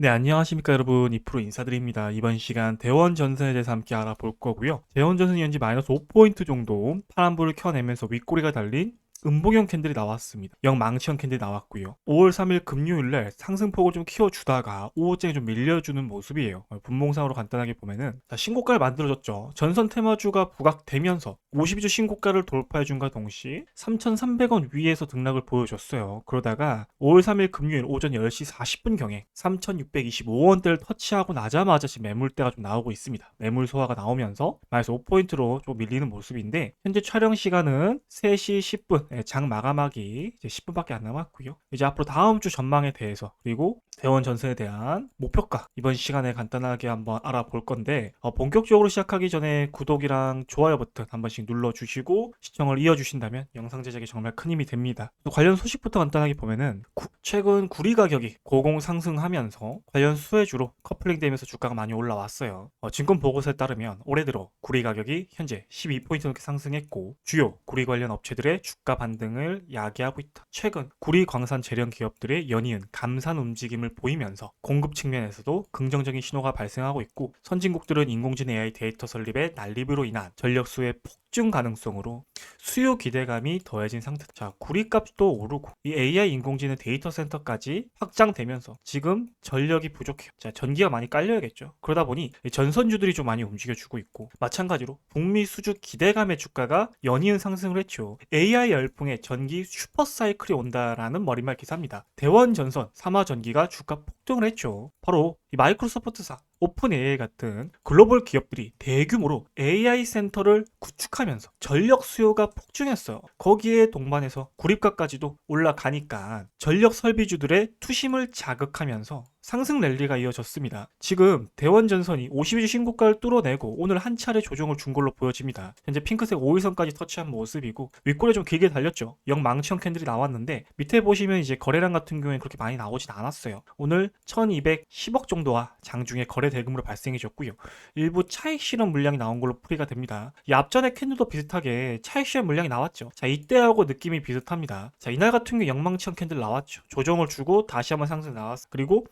네, 안녕하십니까 여러분. 이프로 인사드립니다. 이번 시간 대원 전선에 대해서 함께 알아볼 거고요. 대원 전선이 현재 마이너스 5포인트 정도 파란불을 켜내면서 윗꼬리가 달린 음봉형 캔들이 나왔습니다. 영망치형 캔들이 나왔고요. 5월 3일 금요일날 상승폭을 좀 키워주다가 5호째에 좀 밀려주는 모습이에요. 어, 분봉상으로 간단하게 보면은 자, 신고가를 만들어줬죠. 전선 테마주가 부각되면서 52주 신고가를 돌파해준과 동시에 3,300원 위에서 등락을 보여줬어요. 그러다가 5월 3일 금요일 오전 10시 40분경에 3,625원대를 터치하고 나자마자 지금 매물대가 좀 나오고 있습니다. 매물 소화가 나오면서 마이너스 5포인트로 좀 밀리는 모습인데 현재 촬영 시간은 3시 10분 예, 장 마감하기 이제 10분밖에 안 남았고요. 이제 앞으로 다음 주 전망에 대해서 그리고 대원 전선에 대한 목표가 이번 시간에 간단하게 한번 알아볼 건데 어, 본격적으로 시작하기 전에 구독이랑 좋아요 버튼 한 번씩 눌러주시고 시청을 이어주신다면 영상 제작에 정말 큰 힘이 됩니다. 또 관련 소식부터 간단하게 보면은 구- 최근 구리 가격이 고공 상승하면서 관련 수혜주로 커플링되면서 주가가 많이 올라왔어요. 어, 증권 보고서에 따르면 올해 들어 구리 가격이 현재 12포인트 넘게 상승했고 주요 구리 관련 업체들의 주가 반등을 야기하고 있다. 최근 구리 광산 재련 기업들의 연이은 감산 움직임을 보이면서 공급 측면에서도 긍정적인 신호가 발생하고 있고 선진국들은 인공지능 AI 데이터 설립의 난립으로 인한 전력 수의 폭증 가능성으로 수요 기대감이 더해진 상태. 자, 구리값도 오르고 이 AI 인공지능 데이터 센터까지 확장되면서 지금 전력이 부족해요. 자, 전기가 많이 깔려야겠죠. 그러다 보니 이 전선주들이 좀 많이 움직여주고 있고 마찬가지로 북미 수주 기대감의 주가가 연이은 상승을 했죠. AI 열풍에 전기 슈퍼 사이클이 온다라는 머릿말 기사입니다. 대원 전선, 삼화 전기가 주가 폭등을 했죠. 바로 이 마이크로소프트사, 오픈 AI 같은 글로벌 기업들이 대규모로 AI 센터를 구축하면서 전력 수요가 폭증했어요. 거기에 동반해서 구립가까지도 올라가니까 전력 설비주들의 투심을 자극하면서 상승 랠리가 이어졌습니다. 지금 대원 전선이 52주 신고가를 뚫어내고 오늘 한 차례 조정을 준 걸로 보여집니다. 현재 핑크색 5일선까지 터치한 모습이고 윗골에 좀 길게 달렸죠. 영망치형 캔들이 나왔는데 밑에 보시면 이제 거래량 같은 경우에는 그렇게 많이 나오진 않았어요. 오늘 1210억 정도와 장중에 거래 대금으로 발생해졌고요. 일부 차익 실현 물량이 나온 걸로 풀이가 됩니다. 이 앞전에 캔들도 비슷하게 차익 실현 물량이 나왔죠. 자 이때하고 느낌이 비슷합니다. 자 이날 같은 경우 영망치형 캔들 나왔죠. 조정을 주고 다시 한번 상승 나왔어. 그리고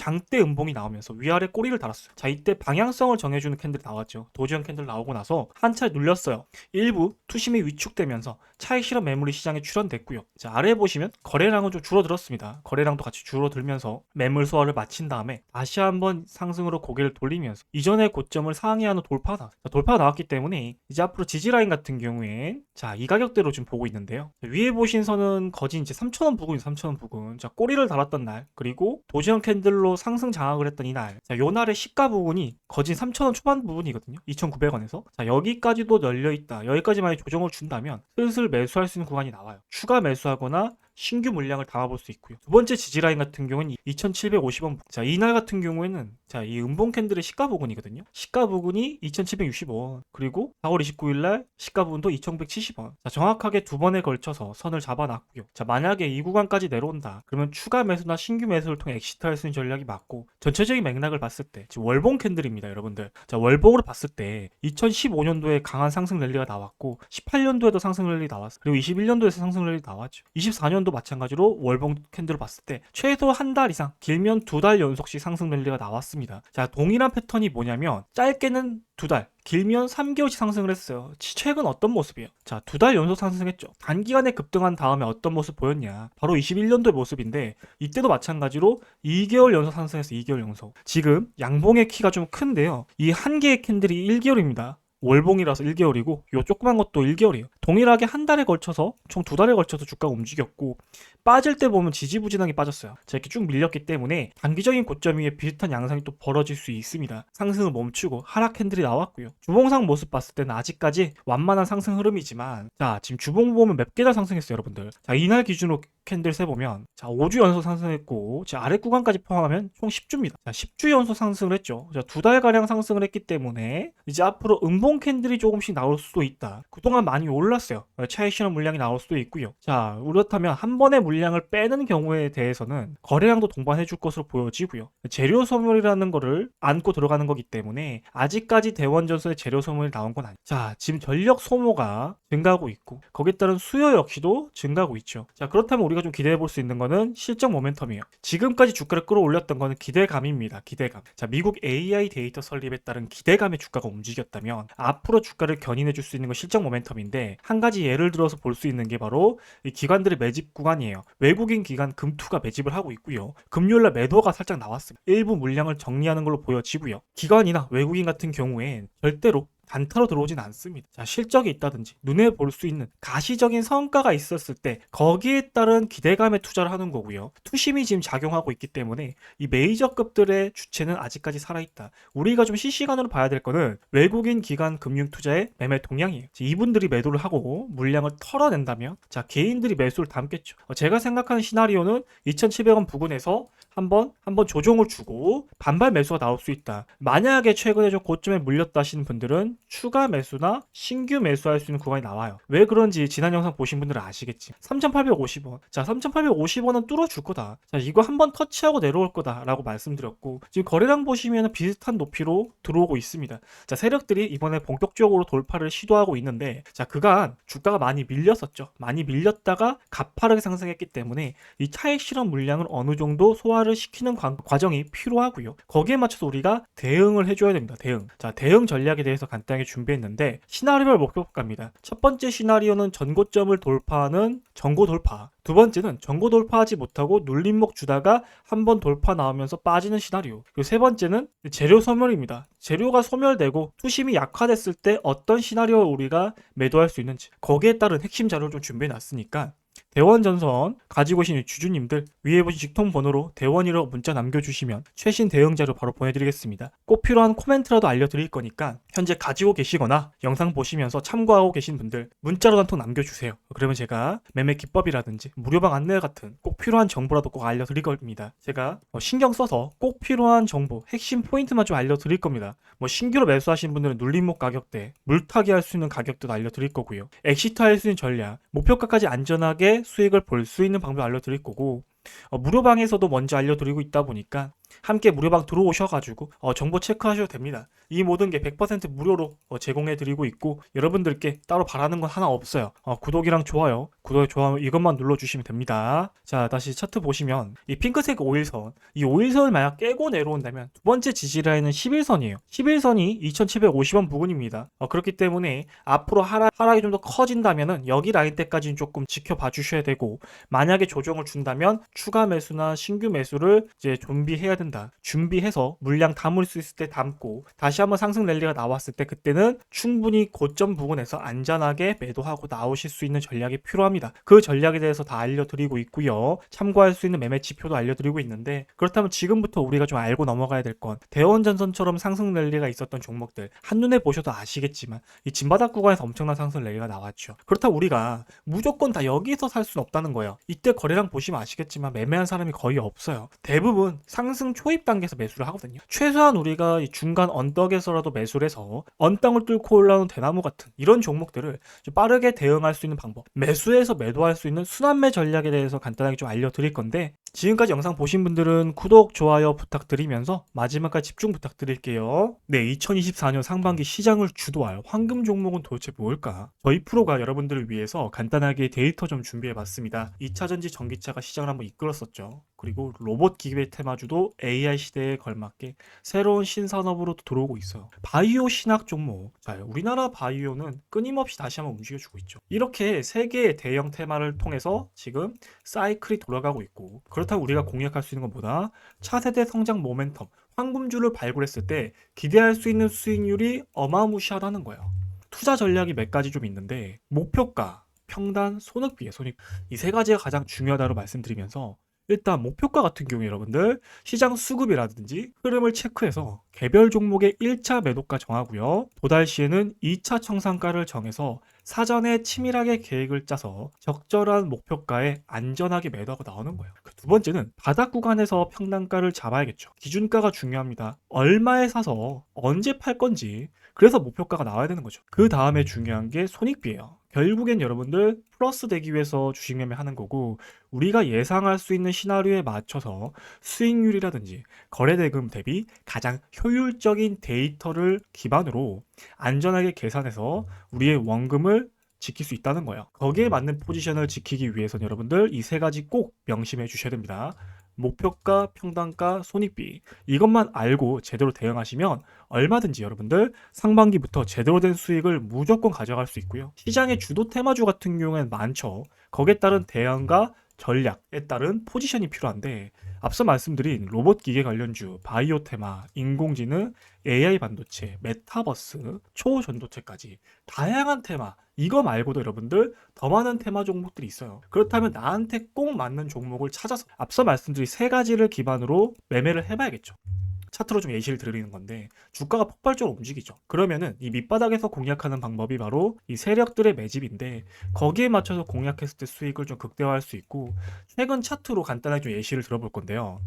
장대 음봉이 나오면서 위아래 꼬리를 달았어요. 자, 이때 방향성을 정해주는 캔들이 나왔죠. 도지형 캔들 나오고 나서 한 차례 눌렸어요. 일부 투심이 위축되면서 차익 실현 매물이 시장에 출현됐고요. 자, 아래 보시면 거래량은 좀 줄어들었습니다. 거래량도 같이 줄어들면서 매물 소화를 마친 다음에 다시 한번 상승으로 고개를 돌리면서 이전의 고점을 상회하는. 자, 돌파가 나왔기 때문에 이제 앞으로 지지 라인 같은 경우엔 자, 이 가격대로 지금 보고 있는데요. 자, 위에 보신 선은 거진 이제 3,000원 부근, 3,000원 부근. 자, 꼬리를 달았던 날, 그리고 도지형 캔들로 상승 장악을 했던 이날. 자, 요 날의 시가 부분이 거진 3,000원 초반 부분이거든요. 2,900원에서. 자, 여기까지도 열려 있다. 여기까지 만약 조정을 준다면 슬슬 매수할 수 있는 구간이 나와요. 추가 매수하거나 신규 물량을 담아볼 수 있고요. 두 번째 지지라인 같은 경우는 2,750원. 자, 이날 같은 경우에는 자, 이 음봉 캔들의 시가 부분이거든요. 시가 부분이 2,760원. 그리고 4월 29일 날 시가 부분도 2,170원. 자, 정확하게 두 번에 걸쳐서 선을 잡아놨고요. 자, 만약에 이 구간까지 내려온다. 그러면 추가 매수나 신규 매수를 통해 엑시트할 수 있는 전략이 맞고 전체적인 맥락을 봤을 때 지금 월봉 캔들입니다, 여러분들. 자, 월봉으로 봤을 때 2015년도에 강한 상승 랠리가 나왔고 18년도에도 상승 랠리 나왔어. 그리고 21년도에서 상승 랠리 나왔죠. 24년도 마찬가지로 월봉 캔들을 봤을 때 최소 한 달 이상, 길면 두 달 연속씩 상승 랠리가 나왔습니다. 자, 동일한 패턴이 뭐냐면 짧게는 두 달, 길면 3개월씩 상승을 했어요. 치- 최근 어떤 모습이에요? 자, 두 달 연속 상승했죠. 단기간에 급등한 다음에 어떤 모습 보였냐? 바로 21년도의 모습인데 이때도 마찬가지로 2개월 연속 상승해서 2개월 연속. 지금 양봉의 키가 좀 큰데요. 이 한 개의 캔들이 1개월입니다. 월봉이라서 1개월이고 요 조그만 것도 1개월이에요. 동일하게 한 달에 걸쳐서 총 두 달에 걸쳐서 주가가 움직였고 빠질 때 보면 지지부진하게 빠졌어요. 자, 이렇게 쭉 밀렸기 때문에 단기적인 고점 위에 비슷한 양상이 또 벌어질 수 있습니다. 상승을 멈추고 하락 캔들이 나왔고요. 주봉상 모습 봤을 때는 아직까지 완만한 상승 흐름이지만 자, 지금 주봉 보면 몇 개나 상승했어요, 여러분들. 자, 이날 기준으로 캔들 세 보면 자, 5주 연속 상승했고 자, 아래 구간까지 포함하면 총 10주입니다. 자, 10주 연속 상승을 했죠. 자, 두 달 가량 상승을 했기 때문에 이제 앞으로 음봉 캔들이 조금씩 나올 수도 있다. 그동안 많이 올랐어요. 실현 물량이 나올 수도 있고요. 자, 그렇다면 한 번에 물량을 빼는 경우에 대해서는 거래량도 동반해 줄 것으로 보여지고요. 재료 소멸이라는 거를 안고 들어가는 거기 때문에 아직까지 대원전선의 재료 소멸이 나온 건 아니에요. 자, 지금 전력 소모가 증가하고 있고 거기에 따른 수요 역시도 증가하고 있죠. 자, 그렇다면 우리가 좀 기대해 볼 수 있는 거는 실적 모멘텀이에요. 지금까지 주가를 끌어올렸던 거는 기대감입니다. 기대감. 자, 미국 AI 데이터 설립에 따른 기대감에 주가가 움직였다면 앞으로 주가를 견인해 줄 수 있는 건 실적 모멘텀인데 한 가지 예를 들어서 볼 수 있는 게 바로 이 기관들의 매집 구간이에요. 외국인 기관 금투가 매집을 하고 있고요. 금요일날 매도가 살짝 나왔습니다. 일부 물량을 정리하는 걸로 보여지고요. 기관이나 외국인 같은 경우엔 절대로 단타로 들어오진 않습니다. 자, 실적이 있다든지 눈에 볼 수 있는 가시적인 성과가 있었을 때 거기에 따른 기대감에 투자를 하는 거고요. 투심이 지금 작용하고 있기 때문에 이 메이저급들의 주체는 아직까지 살아있다. 우리가 좀 실시간으로 봐야 될 거는 외국인 기관 금융 투자의 매매 동향이에요. 이분들이 매도를 하고 물량을 털어낸다면 자 개인들이 매수를 담겠죠. 어, 제가 생각하는 시나리오는 2,700원 부근에서 한번 한번 조정을 주고 반발 매수가 나올 수 있다. 만약에 최근에 좀 고점에 물렸다 하시는 분들은 추가 매수나 신규 매수할 수 있는 구간이 나와요. 왜 그런지 지난 영상 보신 분들은 아시겠지. 3,850원. 자, 3,850원은 뚫어줄 거다. 자, 이거 한번 터치하고 내려올 거다라고 말씀드렸고 지금 거래량 보시면 비슷한 높이로 들어오고 있습니다. 자, 세력들이 이번에 본격적으로 돌파를 시도하고 있는데 자, 그간 주가가 많이 밀렸었죠. 많이 밀렸다가 가파르게 상승했기 때문에 이 차익 실험 물량을 어느 정도 소화를 시키는 과, 과정이 필요하고요. 거기에 맞춰서 우리가 대응을 해줘야 됩니다. 대응. 자, 대응 전략에 대해서 간단 하게 준비했는데 시나리오별 목표가입니다. 첫 번째 시나리오는 전고점을 돌파하는 전고 돌파. 두 번째는 전고 돌파하지 못하고 눌림목 주다가 한 번 돌파 나오면서 빠지는 시나리오. 그리고 세 번째는 재료 소멸입니다. 재료가 소멸되고 투심이 약화됐을 때 어떤 시나리오 우리가 매도할 수 있는지 거기에 따른 핵심 자료를 좀 준비해 놨으니까 대원 전선 가지고 계신 주주님들 위에 보신 직통 번호로 대원이로 문자 남겨주시면 최신 대응 자료 바로 보내드리겠습니다. 꼭 필요한 코멘트라도 알려드릴 거니까 현재 가지고 계시거나 영상 보시면서 참고하고 계신 분들 문자로 한통 남겨주세요. 그러면 제가 매매 기법이라든지 무료방 안내 같은 꼭 필요한 정보라도 꼭 알려드릴 겁니다. 제가 어, 신경 써서 꼭 필요한 정보, 핵심 포인트만 좀 알려드릴 겁니다. 뭐 신규로 매수하신 분들은 눌림목 가격대, 물타기 할 수 있는 가격도 알려드릴 거고요. 엑시트 할 수 있는 전략, 목표가까지 안전하게 수익을 볼 수 있는 방법 알려드릴 거고 어, 무료방에서도 먼저 알려드리고 있다 보니까 함께 무료방 들어오셔가지고 어, 정보 체크하셔도 됩니다. 이 모든 게 100% 무료로 어, 제공해드리고 있고 여러분들께 따로 바라는 건 하나 없어요. 어, 구독이랑 좋아요, 구독 좋아요 이것만 눌러주시면 됩니다. 자 다시 차트 보시면 이 핑크색 5일선 이 5일선을 만약 깨고 내려온다면 두 번째 지지라인은 11선이에요. 11선이 2,750원 부근입니다. 어, 그렇기 때문에 앞으로 하락, 하락이 좀 더 커진다면은 여기 라인 때까지는 조금 지켜봐 주셔야 되고 만약에 조정을 준다면 추가 매수나 신규 매수를 이제 준비해야 된다. 준비해서 물량 담을 수 있을 때 담고 다시 한번 상승 랠리가 나왔을 때 그때는 충분히 고점 부근에서 안전하게 매도하고 나오실 수 있는 전략이 필요합니다. 그 전략에 대해서 다 알려드리고 있고요. 참고할 수 있는 매매 지표도 알려드리고 있는데 그렇다면 지금부터 우리가 좀 알고 넘어가야 될 건 대원전선처럼 상승 랠리가 있었던 종목들 한눈에 보셔도 아시겠지만 이 진바닥 구간에서 엄청난 상승 랠리가 나왔죠. 그렇다고 우리가 무조건 다 여기서 살 수는 없다는 거예요. 이때 거래량 보시면 아시겠지만 매매한 사람이 거의 없어요. 대부분 상승 초입 단계에서 매수를 하거든요. 최소한 우리가 이 중간 언덕에서라도 매수를 해서 언땅을 뚫고 올라오는 대나무 같은 이런 종목들을 좀 빠르게 대응할 수 있는 방법, 매수해서 매도할 수 있는 순환매 전략에 대해서 간단하게 좀 알려드릴 건데 지금까지 영상 보신 분들은 구독, 좋아요 부탁드리면서 마지막까지 집중 부탁드릴게요. 네, 2024년 상반기 시장을 주도할 황금 종목은 도대체 뭘까? 저희 프로가 여러분들을 위해서 간단하게 데이터 좀 준비해봤습니다. 2차전지 전기차가 시장을 한번 이끌었었죠. 그리고 로봇 기계 테마주도 AI 시대에 걸맞게 새로운 신산업으로 들어오고 있어요. 바이오 신학 종목. 자, 우리나라 바이오는 끊임없이 다시 한번 움직여주고 있죠. 이렇게 세 개의 대형 테마를 통해서 지금 사이클이 돌아가고 있고 그렇다고 우리가 공략할 수 있는 건 뭐다? 차세대 성장 모멘텀, 황금줄을 발굴했을 때 기대할 수 있는 수익률이 어마무시하다는 거예요. 투자 전략이 몇 가지 좀 있는데 목표가, 평단, 손익비에 손익 이 세 가지가 가장 중요하다고 말씀드리면서 일단 목표가 같은 경우에 여러분들 시장 수급이라든지 흐름을 체크해서 개별 종목의 1차 매도가 정하고요. 도달 시에는 2차 청산가를 정해서 사전에 치밀하게 계획을 짜서 적절한 목표가에 안전하게 매도하고 나오는 거예요. 그두 번째는 바닥 구간에서 평단가를 잡아야겠죠. 기준가가 중요합니다. 얼마에 사서 언제 팔 건지 그래서 목표가가 나와야 되는 거죠. 그 다음에 중요한 게 손익비예요. 결국엔 여러분들 플러스 되기 위해서 주식 매매하는 거고 우리가 예상할 수 있는 시나리오에 맞춰서 수익률이라든지 거래 대금 대비 가장 효율적인 데이터를 기반으로 안전하게 계산해서 우리의 원금을 지킬 수 있다는 거예요. 거기에 맞는 포지션을 지키기 위해서는 여러분들 이 세 가지 꼭 명심해 주셔야 됩니다. 목표가, 평단가, 손익비 이것만 알고 제대로 대응하시면 얼마든지 여러분들 상반기부터 제대로 된 수익을 무조건 가져갈 수 있고요. 시장의 주도 테마주 같은 경우에는 많죠. 거기에 따른 대응과 전략에 따른 포지션이 필요한데 앞서 말씀드린 로봇 기계 관련주, 바이오 테마, 인공지능, AI 반도체, 메타버스, 초전도체까지 다양한 테마 이거 말고도 여러분들 더 많은 테마 종목들이 있어요. 그렇다면 나한테 꼭 맞는 종목을 찾아서 앞서 말씀드린 세 가지를 기반으로 매매를 해봐야겠죠. 차트로 좀 예시를 드리는 건데 주가가 폭발적으로 움직이죠. 그러면은 이 밑바닥에서 공략하는 방법이 바로 이 세력들의 매집인데 거기에 맞춰서 공략했을 때 수익을 좀 극대화할 수 있고 최근 차트로 간단하게 좀 예시를 들어볼 건데요.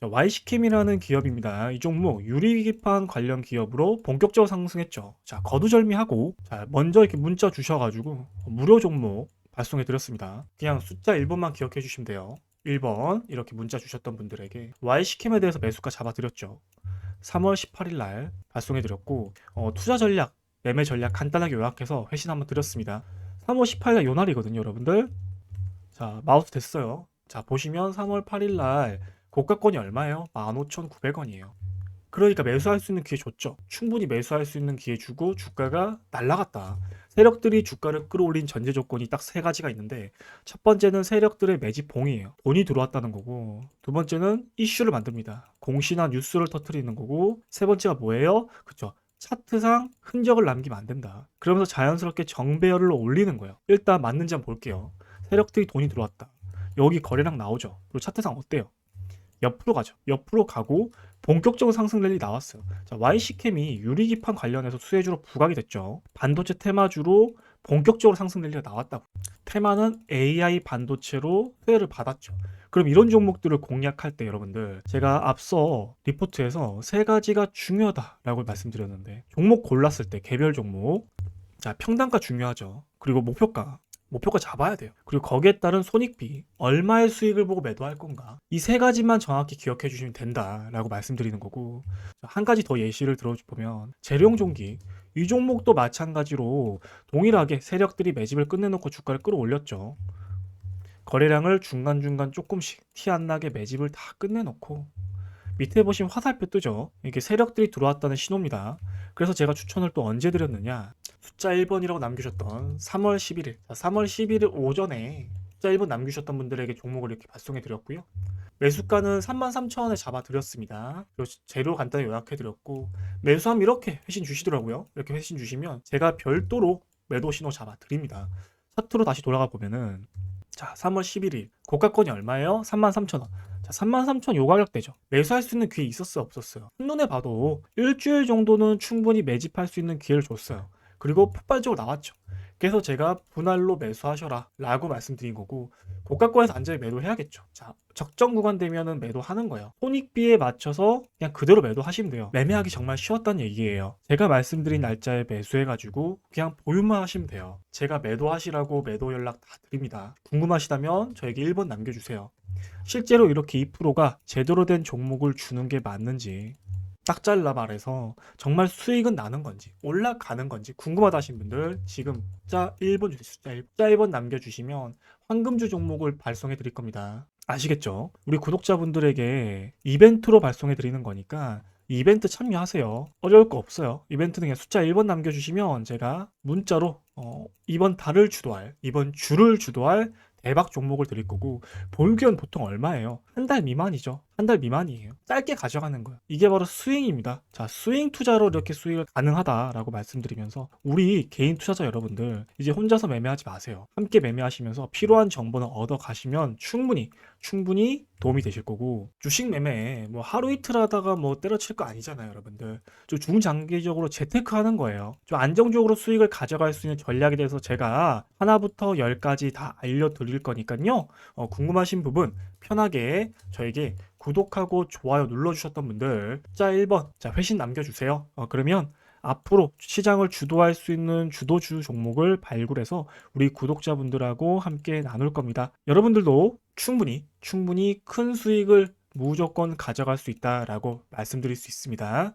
자, YC캠이라는 기업입니다. 이 종목 유리기판 관련 기업으로 본격적으로 상승했죠. 자, 거두절미하고 자, 먼저 이렇게 문자 주셔가지고 무료 종목 발송해 드렸습니다. 그냥 숫자 1번만 기억해 주시면 돼요. 1번 이렇게 문자 주셨던 분들에게 YC캠에 대해서 매수가 잡아드렸죠. 3월 18일 날 발송해 드렸고 어, 투자 전략, 매매 전략 간단하게 요약해서 회신 한번 드렸습니다. 3월 18일 날 요날이거든요, 여러분들. 자, 마우스 됐어요. 자, 보시면 3월 8일 날 고가권이 얼마예요? 15,900원이에요. 그러니까 매수할 수 있는 기회 줬죠. 충분히 매수할 수 있는 기회 주고 주가가 날라갔다. 세력들이 주가를 끌어올린 전제 조건이 딱 세 가지가 있는데 첫 번째는 세력들의 매집 봉이에요. 돈이 들어왔다는 거고 두 번째는 이슈를 만듭니다. 공시나 뉴스를 터트리는 거고 세 번째가 뭐예요? 그쵸. 차트상 흔적을 남기면 안 된다. 그러면서 자연스럽게 정배열을 올리는 거예요. 일단 맞는지 한번 볼게요. 세력들이 돈이 들어왔다. 여기 거래량 나오죠. 그리고 차트상 어때요? 옆으로 가죠. 옆으로 가고 본격적으로 상승 랠리 나왔어요. 자, YC캠이 유리기판 관련해서 수혜주로 부각이 됐죠. 반도체 테마주로 본격적으로 상승 랠리가 나왔다고. 테마는 AI 반도체로 수혜를 받았죠. 그럼 이런 종목들을 공략할 때 여러분들 제가 앞서 리포트에서 세 가지가 중요하다라고 말씀드렸는데 종목 골랐을 때 개별 종목 자 평단가 중요하죠. 그리고 목표가 목표가 잡아야 돼요. 그리고 거기에 따른 손익비, 얼마의 수익을 보고 매도할 건가. 이 세 가지만 정확히 기억해 주시면 된다라고 말씀드리는 거고. 한 가지 더 예시를 들어보면 재룡 종기. 이 종목도 마찬가지로 동일하게 세력들이 매집을 끝내놓고 주가를 끌어올렸죠. 거래량을 중간중간 조금씩 티 안 나게 매집을 다 끝내놓고 밑에 보시면 화살표 뜨죠. 이게 세력들이 들어왔다는 신호입니다. 그래서 제가 추천을 또 언제 드렸느냐. 숫자 1번이라고 남기셨던 3월 11일. 자, 3월 11일 오전에 숫자 1번 남기셨던 분들에게 종목을 이렇게 발송해 드렸고요. 매수가는 33,000원에 잡아 드렸습니다. 그리고 재료 간단히 요약해 드렸고 매수하면 이렇게 회신 주시더라고요. 이렇게 회신 주시면 제가 별도로 매도 신호 잡아 드립니다. 차트로 다시 돌아가 보면은 자, 3월 11일 고가권이 얼마예요? 33,000원. 자, 33,000요 가격대죠. 매수할 수 있는 기회 있었어요, 없었어요? 한눈에 봐도 일주일 정도는 충분히 매집할 수 있는 기회를 줬어요. 그리고 폭발적으로 나왔죠. 그래서 제가 분할로 매수하셔라 라고 말씀드린 거고 고가권에서 안전히 매도해야겠죠. 자, 적정 구간 되면은 매도하는 거예요. 손익비에 맞춰서 그냥 그대로 매도하시면 돼요. 매매하기 정말 쉬웠다는 얘기예요. 제가 말씀드린 날짜에 매수해가지고 그냥 보유만 하시면 돼요. 제가 매도하시라고 매도 연락 다 드립니다. 궁금하시다면 저에게 1번 남겨주세요. 실제로 이렇게 2%가 제대로 된 종목을 주는 게 맞는지 딱 잘라 말해서 정말 수익은 나는 건지 올라가는 건지 궁금하다 하신 분들 지금 숫자 1번 주세요. 숫자 1번, 숫자 1번 남겨주시면 황금주 종목을 발송해 드릴 겁니다. 아시겠죠? 우리 구독자분들에게 이벤트로 발송해 드리는 거니까 이벤트 참여하세요. 어려울 거 없어요. 이벤트는 그냥 숫자 1번 남겨주시면 제가 문자로 어, 이번 달을 주도할, 이번 주를 주도할 대박 종목을 드릴 거고 볼기원 보통 얼마예요? 한 달 미만이죠. 한 달 미만이에요. 짧게 가져가는 거예요. 이게 바로 스윙입니다. 자, 스윙 투자로 이렇게 수익을 가능하다라고 말씀드리면서 우리 개인 투자자 여러분들 이제 혼자서 매매하지 마세요. 함께 매매하시면서 필요한 정보는 얻어 가시면 충분히 충분히 도움이 되실 거고 주식 매매 뭐 하루 이틀 하다가 뭐 때려칠 거 아니잖아요, 여러분들. 좀 중장기적으로 재테크 하는 거예요. 좀 안정적으로 수익을 가져갈 수 있는 전략에 대해서 제가 하나부터 열까지 다 알려드릴 거니까요. 어, 궁금하신 부분 편하게 저에게 구독하고 좋아요 눌러주셨던 분들 자 1번 자 회신 남겨주세요. 어, 그러면 앞으로 시장을 주도할 수 있는 주도주 종목을 발굴해서 우리 구독자분들하고 함께 나눌 겁니다. 여러분들도 충분히 충분히 큰 수익을 무조건 가져갈 수 있다라고 말씀드릴 수 있습니다.